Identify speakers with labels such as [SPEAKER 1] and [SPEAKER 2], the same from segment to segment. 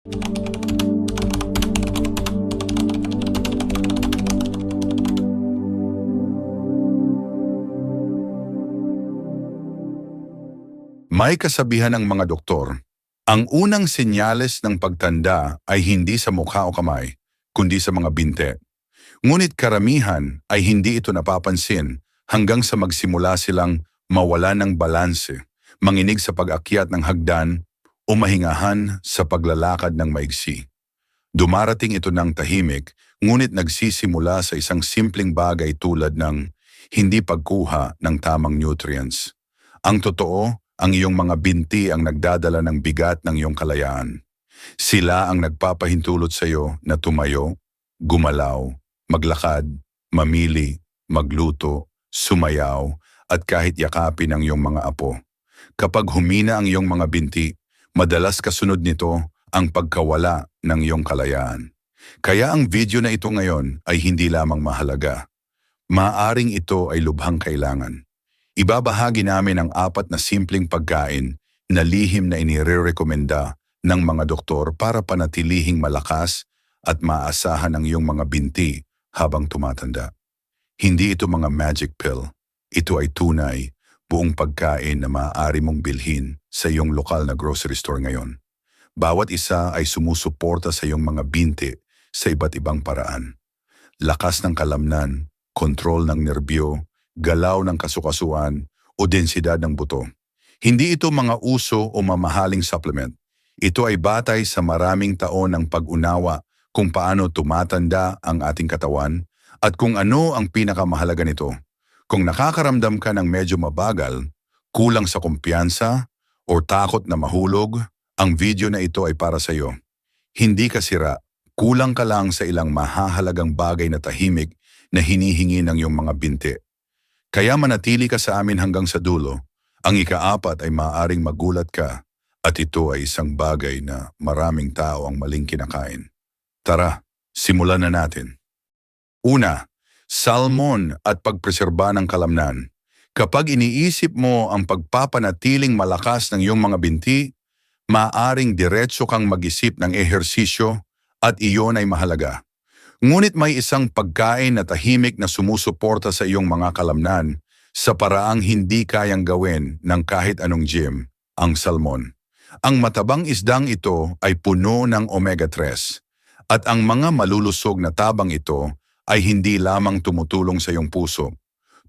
[SPEAKER 1] May kasabihan ng mga doktor, ang unang senyales ng pagtanda ay hindi sa mukha o kamay, kundi sa mga binte. Ngunit karamihan ay hindi ito napapansin hanggang sa magsimula silang mawala ng balanse, manginig sa pag-akyat ng hagdan o mahingahan sa paglalakad ng maigsi. Dumarating ito ng tahimik, ngunit nagsisimula sa isang simpleng bagay tulad ng hindi pagkuha ng tamang nutrients. Ang totoo, ang iyong mga binti ang nagdadala ng bigat ng iyong kalayaan. Sila ang nagpapahintulot sa iyo na tumayo, gumalaw, maglakad, mamili, magluto, sumayaw, at kahit yakapin ang iyong mga apo. Kapag humina ang iyong mga binti, madalas kasunod nito ang pagkawala ng iyong kalayaan. Kaya ang video na ito ngayon ay hindi lamang mahalaga. Maaring ito ay lubhang kailangan. Ibabahagi namin ang apat na simpleng pagkain na lihim na inirerekomenda ng mga doktor para panatilihing malakas at maasahan ang iyong mga binti habang tumatanda. Hindi ito mga magic pill. Ito ay tunay, buong pagkain na maaari mong bilhin sa iyong lokal na grocery store ngayon. Bawat isa ay sumusuporta sa iyong mga binti sa iba't ibang paraan. Lakas ng kalamnan, kontrol ng nerbyo, galaw ng kasukasuan o densidad ng buto. Hindi ito mga uso o mamahaling supplement. Ito ay batay sa maraming taon ng pag-unawa kung paano tumatanda ang ating katawan at kung ano ang pinakamahalaga nito. Kung nakakaramdam ka ng medyo mabagal, kulang sa kumpiyansa, o takot na mahulog, ang video na ito ay para sa iyo. Hindi ka sira, kulang ka lang sa ilang mahahalagang bagay na tahimik na hinihingi ng iyong mga binti. Kaya manatili ka sa amin hanggang sa dulo. Ang ikaapat ay maaaring magulat ka at ito ay isang bagay na maraming tao ang maling kinakain. Tara, simulan na natin. Una, salmon at pagpreserba ng kalamnan. Kapag iniisip mo ang pagpapanatiling malakas ng iyong mga binti, maaring diretso kang mag-isip ng ehersisyo at iyon ay mahalaga. Ngunit may isang pagkain na tahimik na sumusuporta sa iyong mga kalamnan sa paraang hindi kayang gawin ng kahit anong gym, ang salmon. Ang matabang isdang ito ay puno ng omega-3 at ang mga malulusog na tabang ito ay hindi lamang tumutulong sa iyong puso,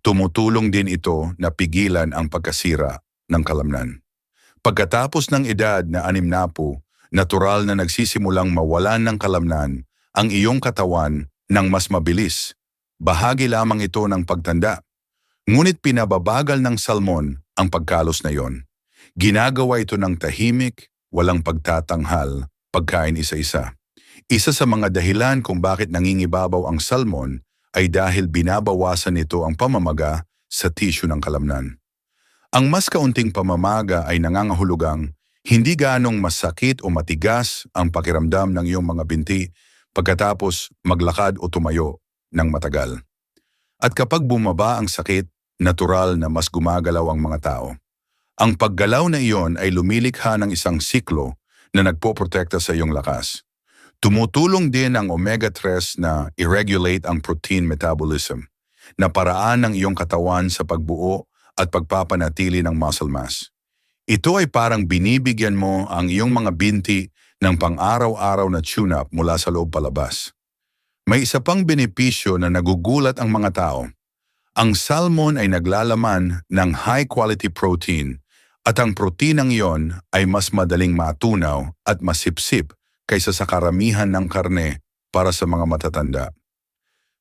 [SPEAKER 1] tumutulong din ito na pigilan ang pagkasira ng kalamnan. Pagkatapos ng edad na anim na po, natural na nagsisimulang mawalan ng kalamnan ang iyong katawan ng mas mabilis. Bahagi lamang ito ng pagtanda. Ngunit pinababagal ng salmon ang pagkalos na iyon. Ginagawa ito ng tahimik, walang pagtatanghal, pagkain isa-isa. Isa sa mga dahilan kung bakit nangingibabaw ang salmon ay dahil binabawasan nito ang pamamaga sa tissue ng kalamnan. Ang mas kaunting pamamaga ay nangangahulugang hindi ganong masakit o matigas ang pakiramdam ng iyong mga binti pagkatapos maglakad o tumayo ng matagal. At kapag bumaba ang sakit, natural na mas gumagalaw ang mga tao. Ang paggalaw na iyon ay lumilikha ng isang siklo na nagpoprotekta sa iyong lakas. Tumutulong din ang omega-3 na i-regulate ang protein metabolism, na paraan ng iyong katawan sa pagbuo at pagpapanatili ng muscle mass. Ito ay parang binibigyan mo ang iyong mga binti ng pang-araw-araw na tune-up mula sa loob palabas. May isa pang benepisyo na nagugulat ang mga tao. Ang salmon ay naglalaman ng high-quality protein at ang proteinang iyon ay mas madaling matunaw at masipsip kaysa sa karamihan ng karne para sa mga matatanda.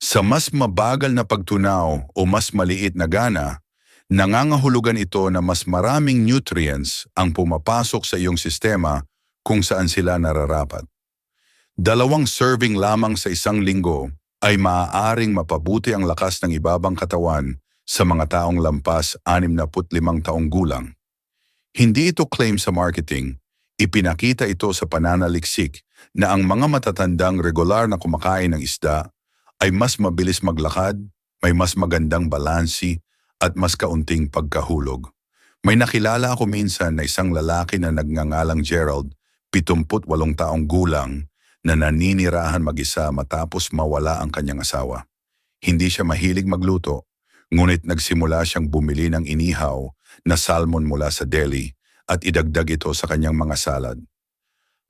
[SPEAKER 1] Sa mas mabagal na pagtunaw o mas maliit na gana, nangangahulugan ito na mas maraming nutrients ang pumapasok sa iyong sistema kung saan sila nararapat. Dalawang serving lamang sa isang linggo ay maaaring mapabuti ang lakas ng ibabang katawan sa mga taong lampas 65 taong gulang. Hindi ito claim sa marketing, ipinakita ito sa pananaliksik na ang mga matatandang regular na kumakain ng isda ay mas mabilis maglakad, may mas magandang balansi at mas kaunting pagkahulog. May nakilala ako minsan na isang lalaki na nagngangalang Gerald 78 taong gulang na naninirahan mag-isa matapos mawala ang kanyang asawa. Hindi siya mahilig magluto, ngunit nagsimula siyang bumili ng inihaw na salmon mula sa deli at idagdag ito sa kanyang mga salad.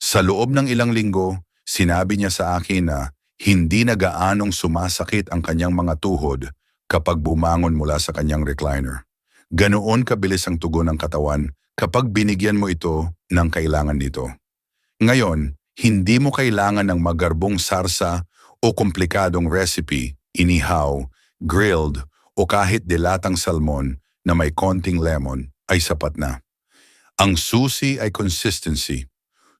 [SPEAKER 1] Sa loob ng ilang linggo, sinabi niya sa akin na hindi na gaanong sumasakit ang kanyang mga tuhod kapag bumangon mula sa kanyang recliner. Ganoon kabilis ang tugon ng katawan kapag binigyan mo ito ng kailangan nito. Ngayon, hindi mo kailangan ng magarbong sarsa o komplikadong recipe, inihaw, grilled o kahit dilatang salmon na may konting lemon ay sapat na. Ang susi ay consistency.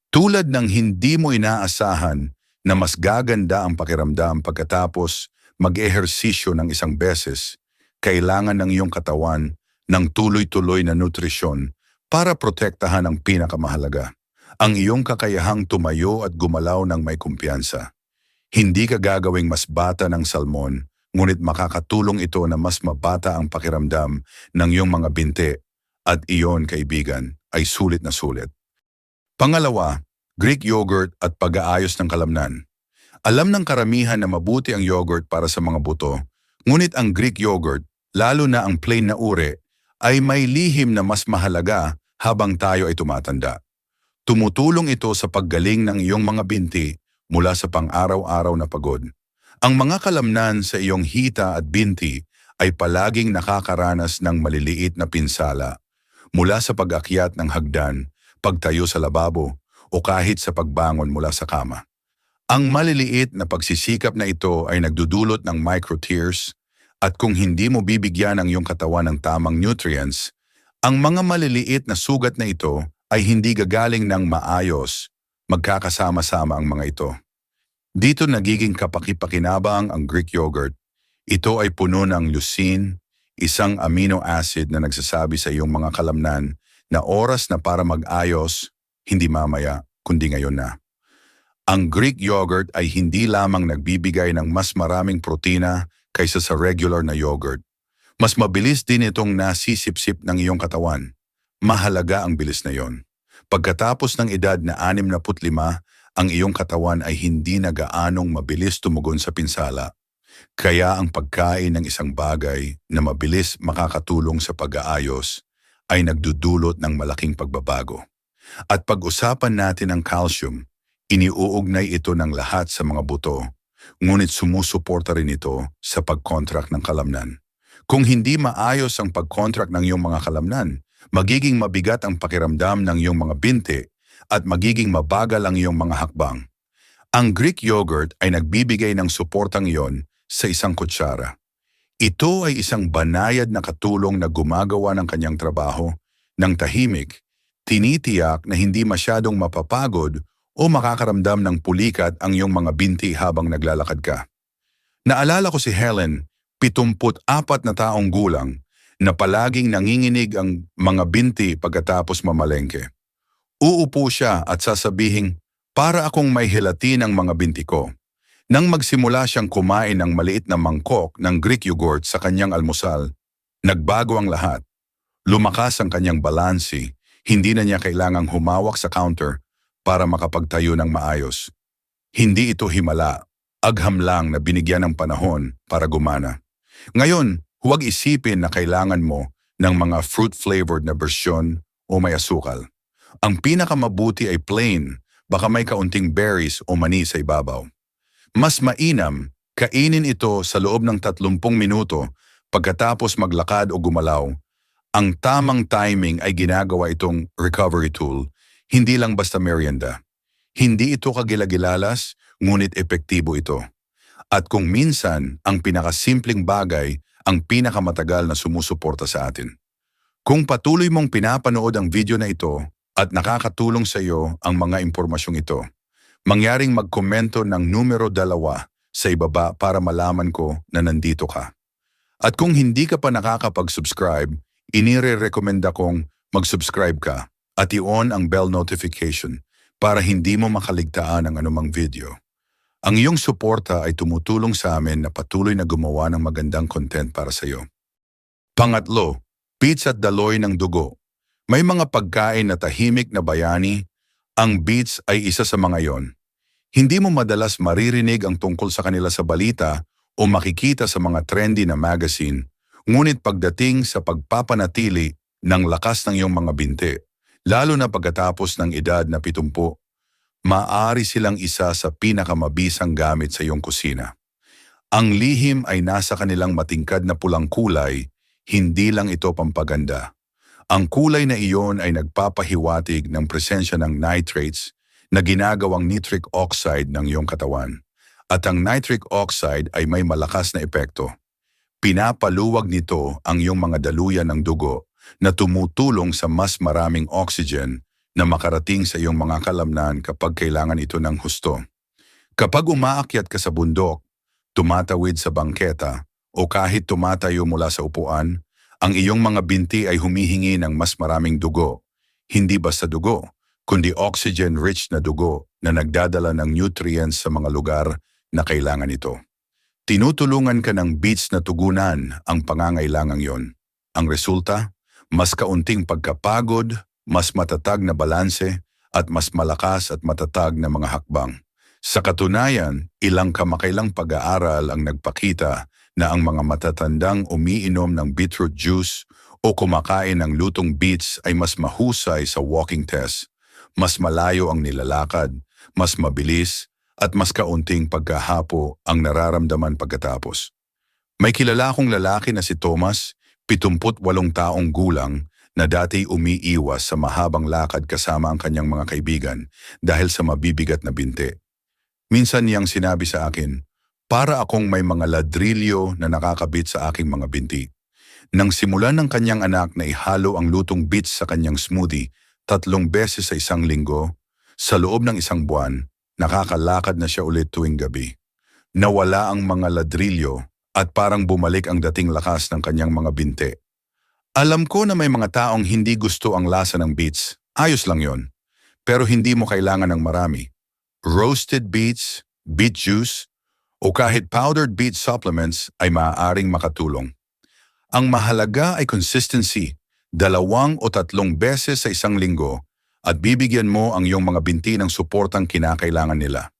[SPEAKER 1] Tulad ng hindi mo inaasahan na mas gaganda ang pakiramdam pagkatapos mag-ehersisyo ng isang beses, kailangan ng iyong katawan ng tuloy-tuloy na nutrisyon para protektahan ang pinakamahalaga, ang iyong kakayahang tumayo at gumalaw ng may kumpiyansa. Hindi ka gagawing mas bata ng salmon, ngunit makakatulong ito na mas mabata ang pakiramdam ng iyong mga binte at iyon, kaibigan, ay sulit na sulit. Pangalawa, Greek yogurt at pag-aayos ng kalamnan. Alam ng karamihan na mabuti ang yogurt para sa mga buto, ngunit ang Greek yogurt, lalo na ang plain na ure, ay may lihim na mas mahalaga habang tayo ay tumatanda. Tumutulong ito sa paggaling ng iyong mga binti mula sa pang-araw-araw na pagod. Ang mga kalamnan sa iyong hita at binti ay palaging nakakaranas ng maliliit na pinsala mula sa pag-akyat ng hagdan, pagtayo sa lababo, o kahit sa pagbangon mula sa kama. Ang maliliit na pagsisikap na ito ay nagdudulot ng microtears at kung hindi mo bibigyan ang iyong katawan ng tamang nutrients, ang mga maliliit na sugat na ito ay hindi gagaling ng maayos, magkakasama-sama ang mga ito. Dito nagiging kapaki-pakinabang ang Greek yogurt. Ito ay puno ng leucine, isang amino acid na nagsasabi sa iyong mga kalamnan na oras na para mag-ayos, hindi mamaya, kundi ngayon na. Ang Greek yogurt ay hindi lamang nagbibigay ng mas maraming protina kaysa sa regular na yogurt. Mas mabilis din itong nasisipsip ng iyong katawan. Mahalaga ang bilis na yon. Pagkatapos ng edad na 65, ang iyong katawan ay hindi na gaanong mabilis tumugon sa pinsala. Kaya ang pagkain ng isang bagay na mabilis makakatulong sa pag-aayos ay nagdudulot ng malaking pagbabago. At pag-usapan natin ang calcium, iniuugnay ito ng lahat sa mga buto, ngunit sumusuporta rin ito sa pag-contract ng kalamnan. Kung hindi maayos ang pag-contract ng iyong mga kalamnan, magiging mabigat ang pakiramdam ng iyong mga binti at magiging mabagal ang iyong mga hakbang. Ang Greek yogurt ay nagbibigay ng suportang iyon sa isang kutsara. Ito ay isang banayad na katulong na gumagawa ng kanyang trabaho ng tahimik tinitiyak na hindi masyadong mapapagod o makakaramdam ng pulikat ang iyong mga binti habang naglalakad ka. Naalala ko si Helen, 74 na taong gulang, na palaging nanginginig ang mga binti pagkatapos mamalengke. Uupo siya at sasabihing, para akong may hilati ng mga binti ko. Nang magsimula siyang kumain ng maliit na mangkok ng Greek yogurt sa kanyang almusal, nagbago ang lahat. Lumakas ang kanyang balansi hindi na niya kailangang humawak sa counter para makapagtayo ng maayos. Hindi ito himala, agham lang na binigyan ng panahon para gumana. Ngayon, huwag isipin na kailangan mo ng mga fruit-flavored na bersyon o may asukal. Ang pinakamabuti ay plain, baka may kaunting berries o mani sa ibabaw. Mas mainam, kainin ito sa loob ng 30 minuto pagkatapos maglakad o gumalaw ang tamang timing ay ginagawa itong recovery tool, hindi lang basta merienda. Hindi ito kagilagilalas, ngunit epektibo ito. At kung minsan, ang pinakasimpleng bagay ang pinakamatagal na sumusuporta sa atin. Kung patuloy mong pinapanood ang video na ito at nakakatulong sa iyo ang mga impormasyong ito, mangyaring magkomento ng numero dalawa sa ibaba para malaman ko na nandito ka. At kung hindi ka pa nakakapag-subscribe, inire-recommenda kong mag-subscribe ka at i-on ang bell notification para hindi mo makaligtaan ang anumang video. Ang iyong suporta ay tumutulong sa amin na patuloy na gumawa ng magandang content para sa iyo. Pangatlo, pizza at daloy ng dugo. May mga pagkain na tahimik na bayani Ang beats ay isa sa mga yon. Hindi mo madalas maririnig ang tungkol sa kanila sa balita o makikita sa mga trendy na magazine, ngunit pagdating sa pagpapanatili ng lakas ng iyong mga binti, lalo na pagkatapos ng edad na 70, maaari silang isa sa pinakamabisang gamit sa iyong kusina. Ang lihim ay nasa kanilang matingkad na pulang kulay, hindi lang ito pampaganda. Ang kulay na iyon ay nagpapahiwatig ng presensya ng nitrates na ginagawang nitric oxide ng iyong katawan. At ang nitric oxide ay may malakas na epekto. Pinapaluwag nito ang iyong mga daluyan ng dugo na tumutulong sa mas maraming oxygen na makarating sa iyong mga kalamnan kapag kailangan ito ng husto. Kapag umaakyat ka sa bundok, tumatawid sa bangketa, o kahit tumatayo mula sa upuan, ang iyong mga binti ay humihingi ng mas maraming dugo. Hindi basta dugo, kundi oxygen-rich na dugo na nagdadala ng nutrients sa mga lugar na kailangan ito. Tinutulungan ka ng beats na tugunan ang pangangailangang yon. Ang resulta, mas kaunting pagkapagod, mas matatag na balanse, at mas malakas at matatag na mga hakbang. Sa katunayan, ilang kamakailang pag-aaral ang nagpakita na ang mga matatandang umiinom ng beetroot juice o kumakain ng lutong beets ay mas mahusay sa walking test, mas malayo ang nilalakad, mas mabilis, at mas kaunting pagkahapo ang nararamdaman pagkatapos. May kilala akong lalaki na si Thomas, 78 taong gulang, na dati umiiwas sa mahabang lakad kasama ang kanyang mga kaibigan dahil sa mabibigat na binti. Minsan niyang sinabi sa akin, para akong may mga ladrilyo na nakakabit sa aking mga binti. Nang simulan ng kanyang anak na ihalo ang lutong bits sa kanyang smoothie tatlong beses sa isang linggo, sa loob ng isang buwan, nakakalakad na siya ulit tuwing gabi. Nawala ang mga ladrilyo at parang bumalik ang dating lakas ng kanyang mga binte. Alam ko na may mga taong hindi gusto ang lasa ng beets, ayos lang yon. Pero hindi mo kailangan ng marami. Roasted beets, beet juice, o kahit powdered beet supplements ay maaaring makatulong. Ang mahalaga ay consistency, dalawang o tatlong beses sa isang linggo at bibigyan mo ang iyong mga binti ng suportang kinakailangan nila.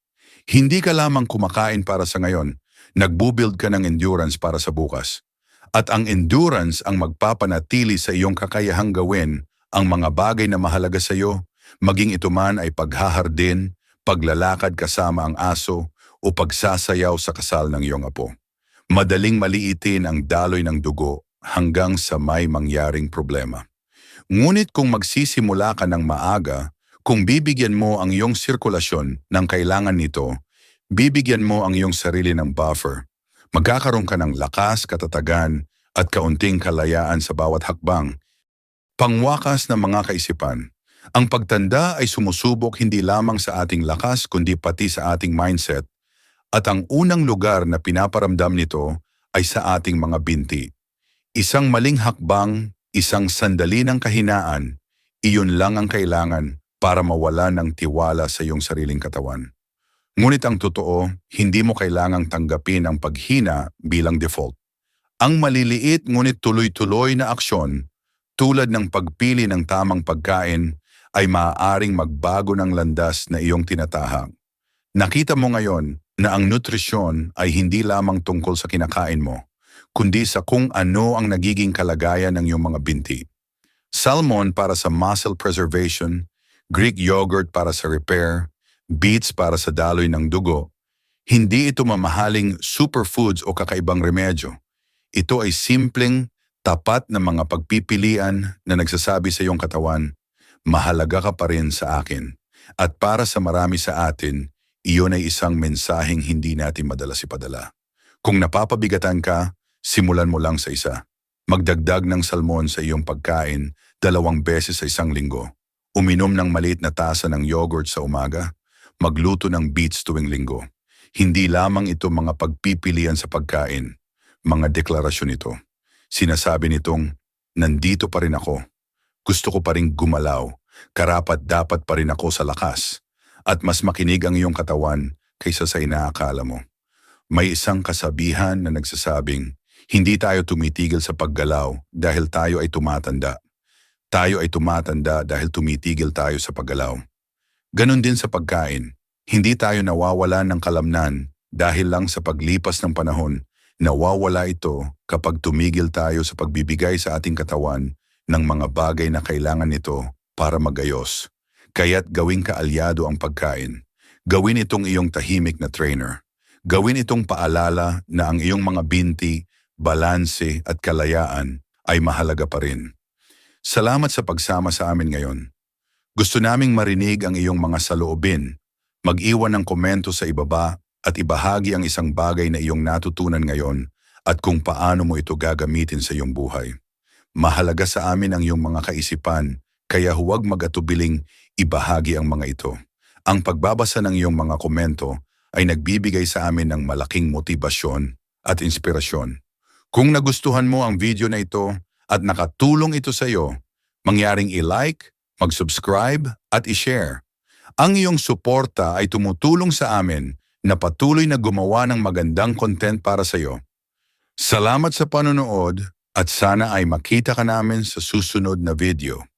[SPEAKER 1] Hindi ka lamang kumakain para sa ngayon, nagbubuild ka ng endurance para sa bukas. At ang endurance ang magpapanatili sa iyong kakayahang gawin ang mga bagay na mahalaga sa iyo, maging ito man ay paghahardin, paglalakad kasama ang aso, o pagsasayaw sa kasal ng iyong apo. Madaling maliitin ang daloy ng dugo hanggang sa may mangyaring problema. Ngunit kung magsisimula ka ng maaga, kung bibigyan mo ang iyong sirkulasyon ng kailangan nito, bibigyan mo ang iyong sarili ng buffer. Magkakaroon ka ng lakas, katatagan, at kaunting kalayaan sa bawat hakbang. Pangwakas ng mga kaisipan. Ang pagtanda ay sumusubok hindi lamang sa ating lakas kundi pati sa ating mindset at ang unang lugar na pinaparamdam nito ay sa ating mga binti. Isang maling hakbang, isang sandali ng kahinaan, iyon lang ang kailangan para mawala ng tiwala sa iyong sariling katawan. Ngunit ang totoo, hindi mo kailangang tanggapin ang paghina bilang default. Ang maliliit ngunit tuloy-tuloy na aksyon, tulad ng pagpili ng tamang pagkain, ay maaaring magbago ng landas na iyong tinatahak. Nakita mo ngayon na ang nutrisyon ay hindi lamang tungkol sa kinakain mo, kundi sa kung ano ang nagiging kalagayan ng iyong mga binti. Salmon para sa muscle preservation, Greek yogurt para sa repair, beets para sa daloy ng dugo, hindi ito mamahaling superfoods o kakaibang remedyo. Ito ay simpleng, tapat na mga pagpipilian na nagsasabi sa iyong katawan, mahalaga ka pa rin sa akin. At para sa marami sa atin, iyon ay isang mensaheng hindi natin madalas ipadala. Kung napapabigatan ka, simulan mo lang sa isa. Magdagdag ng salmon sa iyong pagkain dalawang beses sa isang linggo. Uminom ng maliit na tasa ng yogurt sa umaga. Magluto ng beets tuwing linggo. Hindi lamang ito mga pagpipilian sa pagkain, mga deklarasyon ito. Sinasabi nitong, nandito pa rin ako. Gusto ko pa rin gumalaw. Karapat dapat pa rin ako sa lakas at mas makinig ang iyong katawan kaysa sa inaakala mo. May isang kasabihan na nagsasabing, hindi tayo tumitigil sa paggalaw dahil tayo ay tumatanda. Tayo ay tumatanda dahil tumitigil tayo sa paggalaw. Ganon din sa pagkain. Hindi tayo nawawala ng kalamnan dahil lang sa paglipas ng panahon. Nawawala ito kapag tumigil tayo sa pagbibigay sa ating katawan ng mga bagay na kailangan nito para magayos. Kaya't gawing kaalyado ang pagkain. Gawin itong iyong tahimik na trainer. Gawin itong paalala na ang iyong mga binti, balanse at kalayaan ay mahalaga pa rin. Salamat sa pagsama sa amin ngayon. Gusto naming marinig ang iyong mga saloobin. Mag-iwan ng komento sa ibaba at ibahagi ang isang bagay na iyong natutunan ngayon at kung paano mo ito gagamitin sa iyong buhay. Mahalaga sa amin ang iyong mga kaisipan, kaya huwag mag-atubiling ibahagi ang mga ito. Ang pagbabasa ng iyong mga komento ay nagbibigay sa amin ng malaking motibasyon at inspirasyon. Kung nagustuhan mo ang video na ito at nakatulong ito sa iyo, mangyaring i-like, mag-subscribe at i-share. Ang iyong suporta ay tumutulong sa amin na patuloy na gumawa ng magandang content para sa iyo. Salamat sa panonood at sana ay makita ka namin sa susunod na video.